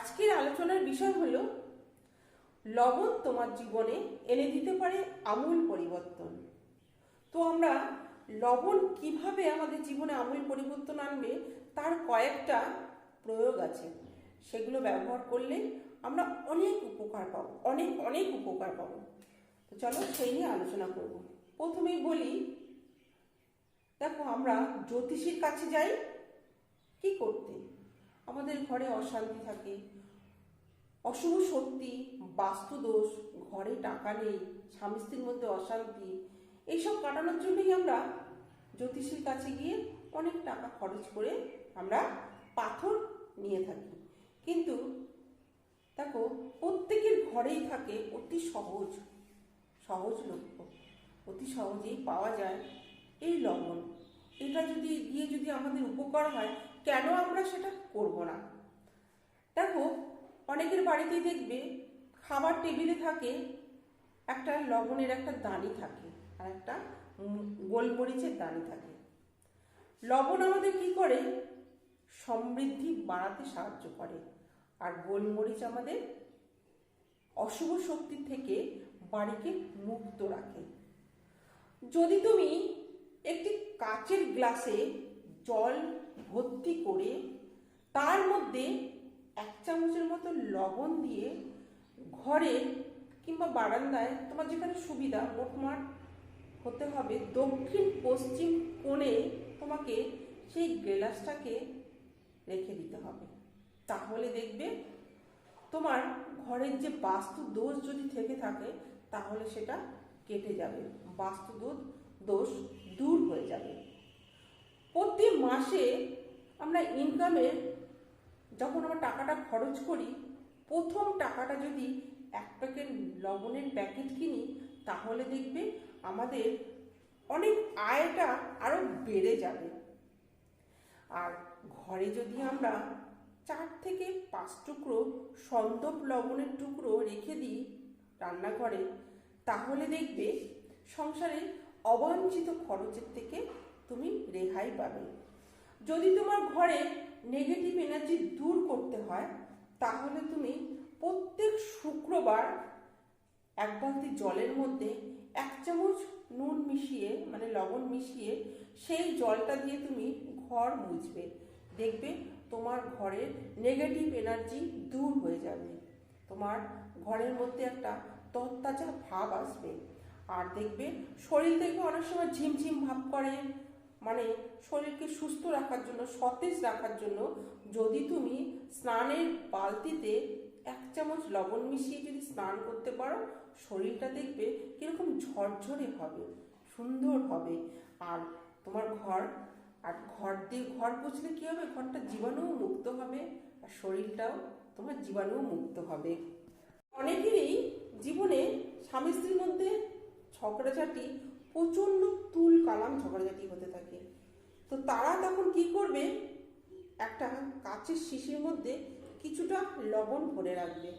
আজকের আলোচনার বিষয় হলো, লবণ তোমার জীবনে এনে দিতে পারে আমূল পরিবর্তন। তো আমরা লবণ কীভাবে আমাদের জীবনে আমূল পরিবর্তন আনবে, তার কয়েকটা প্রয়োগ আছে। সেগুলো ব্যবহার করলে আমরা অনেক উপকার পাবো, অনেক অনেক উপকার পাবো। তো চলো সেই নিয়ে আলোচনা করব। প্রথমেই বলি, দেখো আমরা জ্যোতিষীর কাছে যাই, কি করতে? আমাদের ঘরে অশান্তি থাকে। অশুভ শক্তি বাস্তুদোষ ঘরে টাকা নেই, স্বামী স্ত্রীর মধ্যে অশান্তি, এইসব কাটানোর জন্যই আমরা জ্যোতিষীর কাছে গিয়ে অনেক টাকা খরচ করে আমরা পাথর নিয়ে থাকি। কিন্তু দেখো, প্রত্যেকের ঘরেই থাকে অতি সহজ সহজ লক্ষ্য। অতি সহজেই পাওয়া যায় এই লবণ। এটা যদি দিয়ে যদি আমাদের উপকার হয় কেন আমরা সেটা করব না? দেখো, অনেকের বাড়িতেই দেখবে খাবার টেবিলে থাকে একটা লবণের একটা দানি থাকে আর একটা গোলমরিচের দানি থাকে। লবণ আমাদের কি করে? সমৃদ্ধি বাড়াতে সাহায্য করে। আর গোলমরিচ আমাদের অশুভ শক্তি থেকে বাড়িকে মুক্ত রাখে। যদি তুমি একটি কাচের গ্লাসে জল ভর্তি করে তার মধ্যে এক চামচের মতো লবণ দিয়ে ঘরে কিংবা বারান্দায়, তোমার যেখানে সুবিধা মোটমাট হতে হবে, দক্ষিণ পশ্চিম কোণে তোমাকে সেই গ্লাসটাকে রেখে দিতে হবে। তাহলে দেখবে তোমার ঘরের যে বাস্তু দোষ যদি থেকে থাকে, তাহলে সেটা কেটে যাবে। বাস্তু দোষ দোষ দূর হয়ে যাবে। প্রতি মাসে আমরা ইনকামের যখন আমরা টাকাটা খরচ করি, প্রথম টাকাটা যদি এক প্যাকেট লবণের প্যাকেট কিনি, তাহলে দেখবে আমাদের অনেক আয়টা আরও বেড়ে যাবে। আর ঘরে যদি আমরা চার থেকে পাঁচ টুকরো সন্দপ লবণের টুকরো রেখে দিই রান্নাঘরে, তাহলে দেখবে সংসারে অবাঞ্ছিত খরচের থেকে তুমি রেহাই পাবে। যদি তোমার ঘরে নেগেটিভ এনার্জি দূর করতে হয়, তাহলে তুমি প্রত্যেক শুক্রবার এক বালতি জলের মধ্যে এক চামচ নুন মিশিয়ে মানে লবণ মিশিয়ে সেই জলটা দিয়ে তুমি ঘর মুছবে। দেখবে তোমার ঘরের নেগেটিভ এনার্জি দূর হয়ে যাবে। তোমার ঘরের মধ্যে একটা তত্তাজা ভাব আসবে। আর দেখবে শরীর দেখবে অনেক সময় ঝিমঝিম ভাব করে মানে শরীরকে সুস্থ রাখার জন্য, সতেজ রাখার জন্য যদি তুমি স্নানের বালতিতে এক চামচ লবণ মিশিয়ে যদি স্নান করতে পারো, শরীরটা দেখবে কীরকম ঝরঝরে হবে, সুন্দর হবে। আর তোমার ঘর, আর ঘর দিয়ে ঘর পুছলে কী হবে? ঘরটা জীবাণুও মুক্ত হবে, আর শরীরটাও তোমার জীবাণুও মুক্ত হবে। অনেকেরই জীবনে স্বামী স্ত্রীর মধ্যে ঝগড়াঝাটি প্রচণ্ড তুল কালাম ঝগড়াঝাটি হতে থাকে। তো তারা তখন কি করবে? একটা কাচের শিশির মধ্যে কিছুটা লবণ ভরে রাখবে।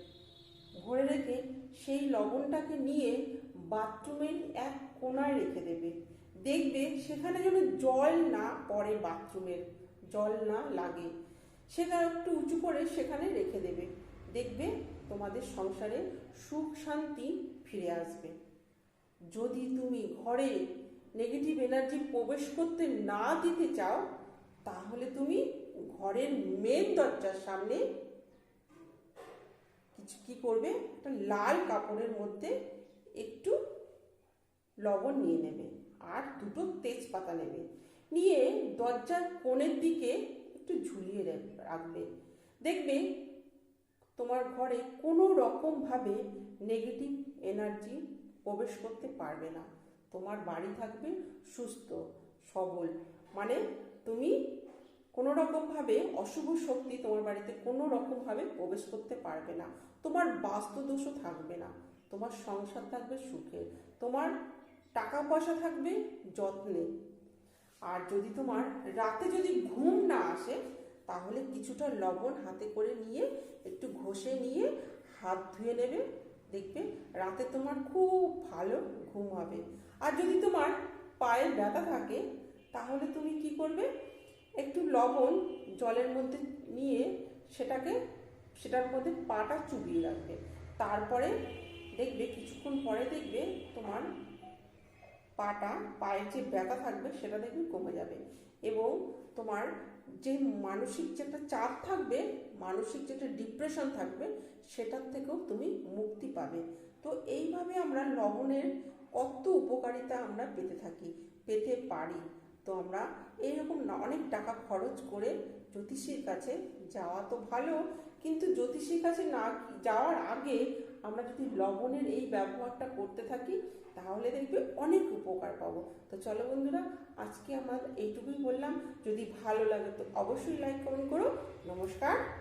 ভরে রেখে সেই লবণটাকে নিয়ে বাথরুমের এক কোনায় রেখে দেবে। দেখবে সেখানে যেন জল না পড়ে বাথরুমের, জল না লাগে। সেটা একটু উঁচু করে সেখানে রেখে দেবে। দেখবে তোমাদের সংসারে সুখ শান্তি ফিরে আসবে। যদি তুমি ঘরে নেগেটিভ এনার্জি প্রবেশ করতে না দিতে চাও, তাহলে তুমি ঘরের মেন দরজার সামনে কিছু কি করবে? একটা লাল কাপড়ের মধ্যে একটু লবণ নিয়ে নেবে আর দুটো তেজপাতা নেবে। নিয়ে দরজার কোণের দিকে একটু ঝুলিয়ে রাখবে। দেখবে তোমার ঘরে কোনো রকমভাবে নেগেটিভ এনার্জি প্রবেশ করতে পারবে না। তোমার বাড়ি থাকবে সুস্থ, সবল। মানে তুমি কোনো রকমভাবে অশুভ শক্তি তোমার বাড়িতে কোনো রকমভাবে প্রবেশ করতে পারবে না। তোমার বাস্তু বাস্তুদোষও থাকবে না। তোমার সংসার থাকবে সুখে। তোমার টাকা পয়সা থাকবে যত্নে। আর যদি তোমার রাতে যদি ঘুম না আসে, তাহলে কিছুটা লবণ হাতে করে নিয়ে, একটু ঘষে নিয়ে হাত ধুয়ে নেবে। দেখবে রাতে তোমার খুব ভালো ঘুম হবে। আর যদি তোমার পায়ে ব্যথা থাকে, তাহলে তুমি কি করবে? একটু লবণ জলের মধ্যে নিয়ে সেটাকে, সেটার মধ্যে পাটা চুবিয়ে রাখবে। তারপরে দেখবে, কিছুক্ষণ পরে দেখবে তোমার পাটা, পায়ের যে ব্যথা থাকবে, সেটা দেখবে কমে যাবে। এবং তোমার যে মানসিক যে একটা চাপ থাকবে, মানসিক যে একটা ডিপ্রেশন থাকবে, সেটার থেকেও তুমি মুক্তি পাবে। তো এইভাবে আমরা লবণের কত উপকারিতা আমরা পেতে থাকি, পেতে পারি। তো আমরা এইরকম না, অনেক টাকা খরচ করে জ্যোতিষীর কাছে যাওয়া তো ভালো, কিন্তু জ্যোতিষীর কাছে না যাওয়ার আগে আমরা যদি লবণের এই ব্যবহারটা করতে থাকি, তাহলে দেখবে অনেক উপকার পাবো। তো চলো বন্ধুরা, আজকে আমার এইটুকুই বললাম। যদি ভালো লাগে তো অবশ্যই লাইক কমেন্ট করো। নমস্কার।